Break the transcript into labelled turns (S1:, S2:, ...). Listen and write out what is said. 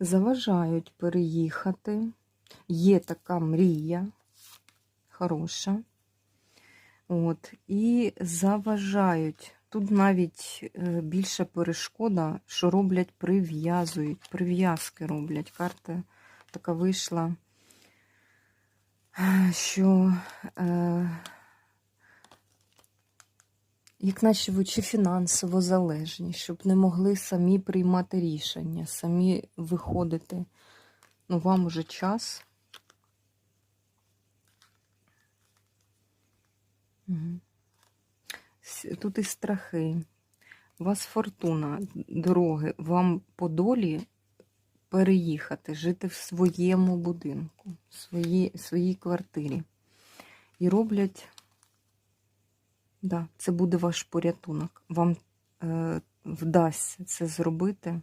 S1: заважають переїхати. Є така мрія хороша. От, і заважають. Тут навіть е, більша перешкода, що роблять, прив'язують, прив'язки роблять. Карта така вийшла, е, що е, як наче ви чи фінансово залежні, щоб не могли самі приймати рішення, самі виходити. Ну, вам уже час. Тут і страхи. У вас фортуна, дороги, вам по долі переїхати, жити в своєму будинку, в своїй, своїй квартирі. І роблять, да, це буде ваш порятунок. Вам е, вдасться це зробити.